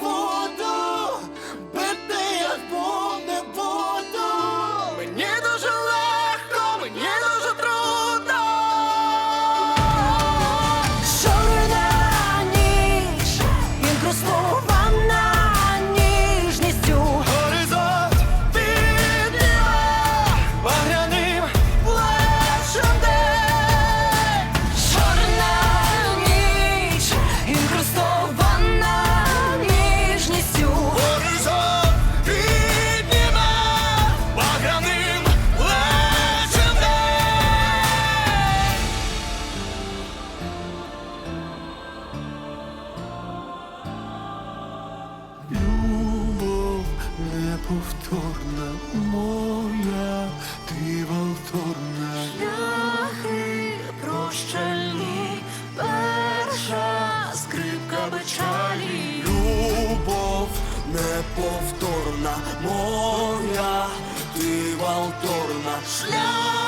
full. Повторна моя, ти повторна Шляхи прощальні, перша скрипка печалі, любов неповторна моя, ти повторна. Шлях.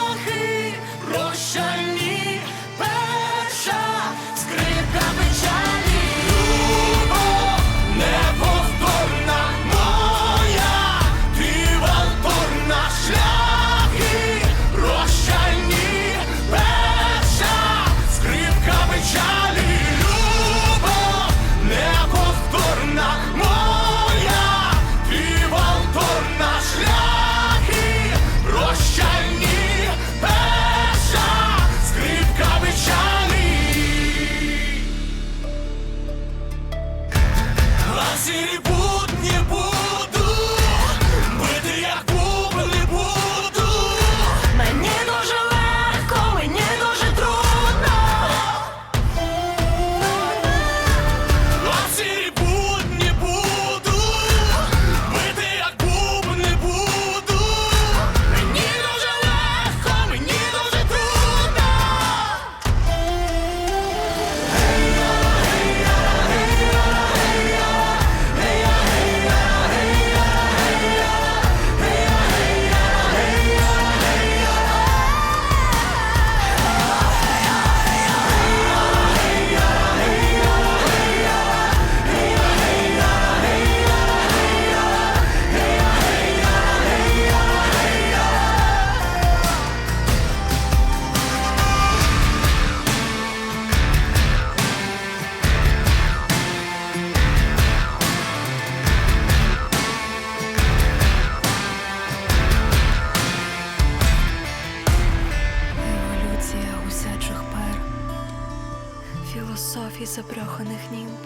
Філософій запроханих німб.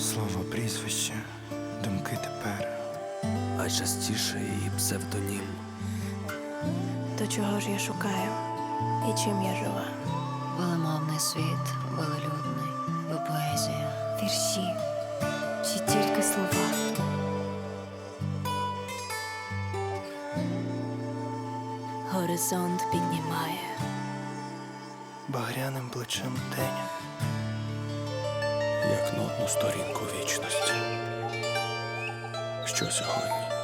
Слово прізвище, думки тепер. А частіше її псевдонім. То чого ж я шукаю? І чим я жива? Велемовний світ, велелюдний, ви поезія. Вірші чи тільки слова? Горизонт піднімає. Багряним плечем день. як нотну сторінку вічності. Що сьогодні?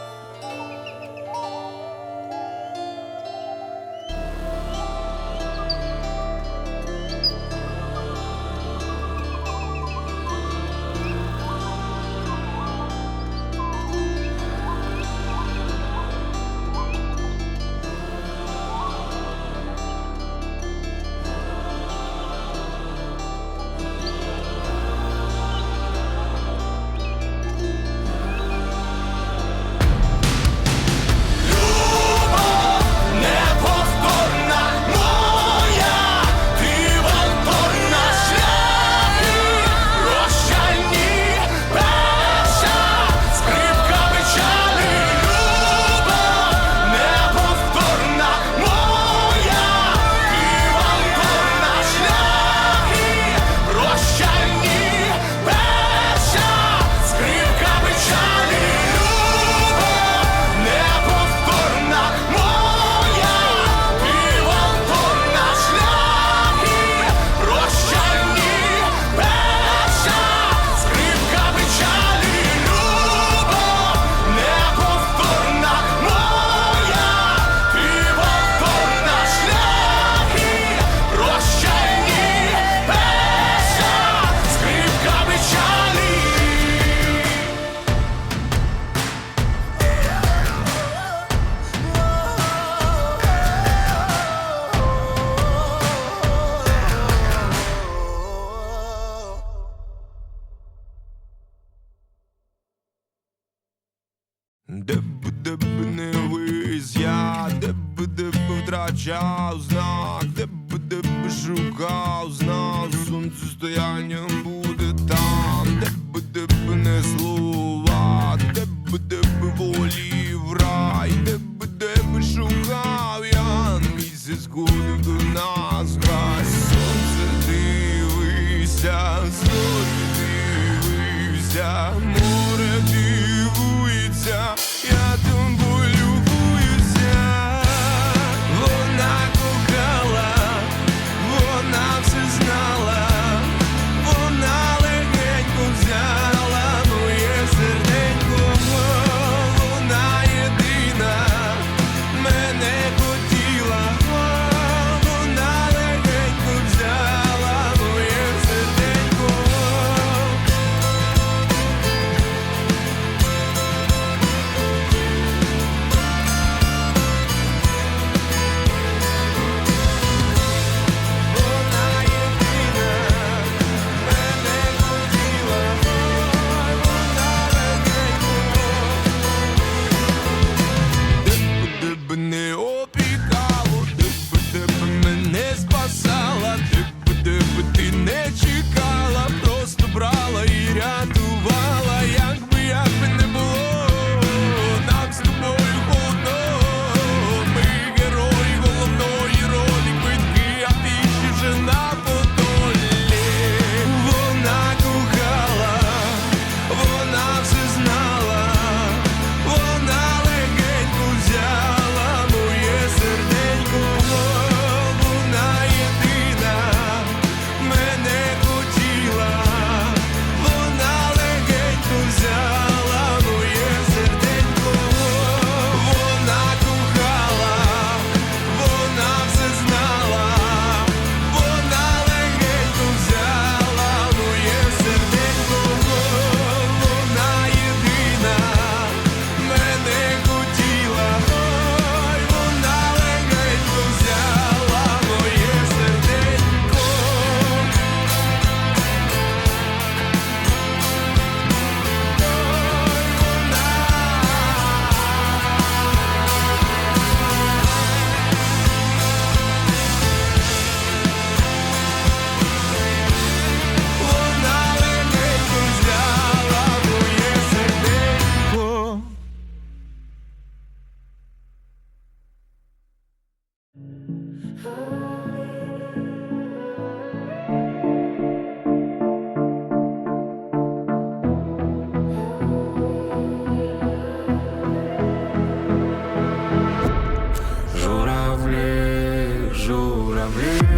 Втрачав знак, де б де б шукав знак, сонцестоянням буде там, де б де б не слова, де б де б волі в рай, де б де б шукав я, місяць ходив до нас, гась, сонце дивися, зорі дивися, море lives. me.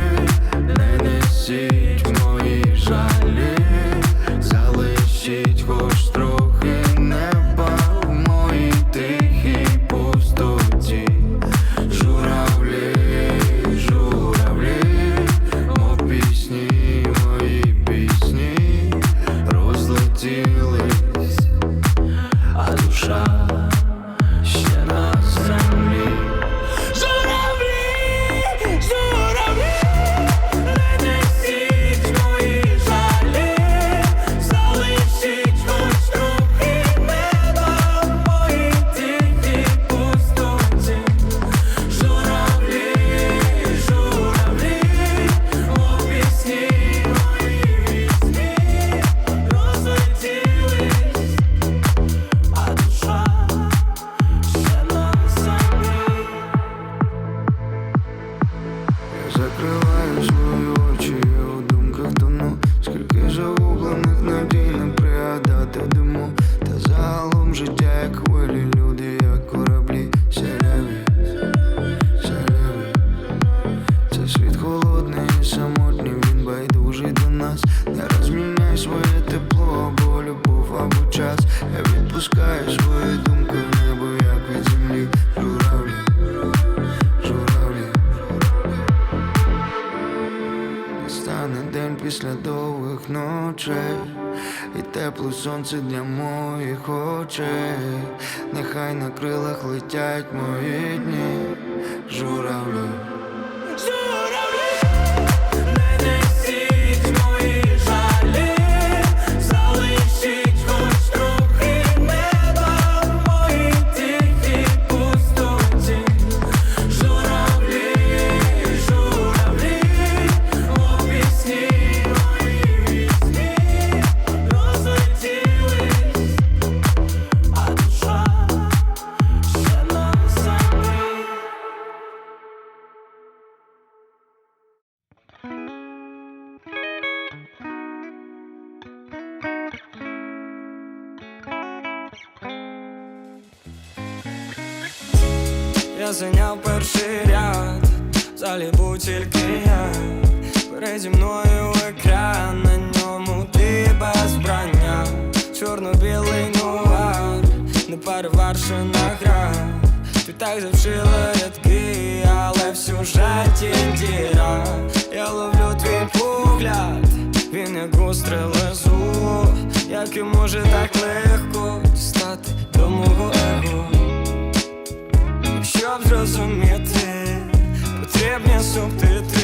настане день після довгих ночей, і тепле сонце для моїх очей, нехай на крилах летять мої дні, журавлю. я зайняв перший ряд, залі був тільки я, переді мною екран, на ньому ти без брання, чорно-білий нуар, не перевершена гра. Ти так завшила рядки, але в сюжеті діра. Я ловлю твій погляд, він як густре лезу, як і може так легко. Щоб zrozumieć, potrzebne są te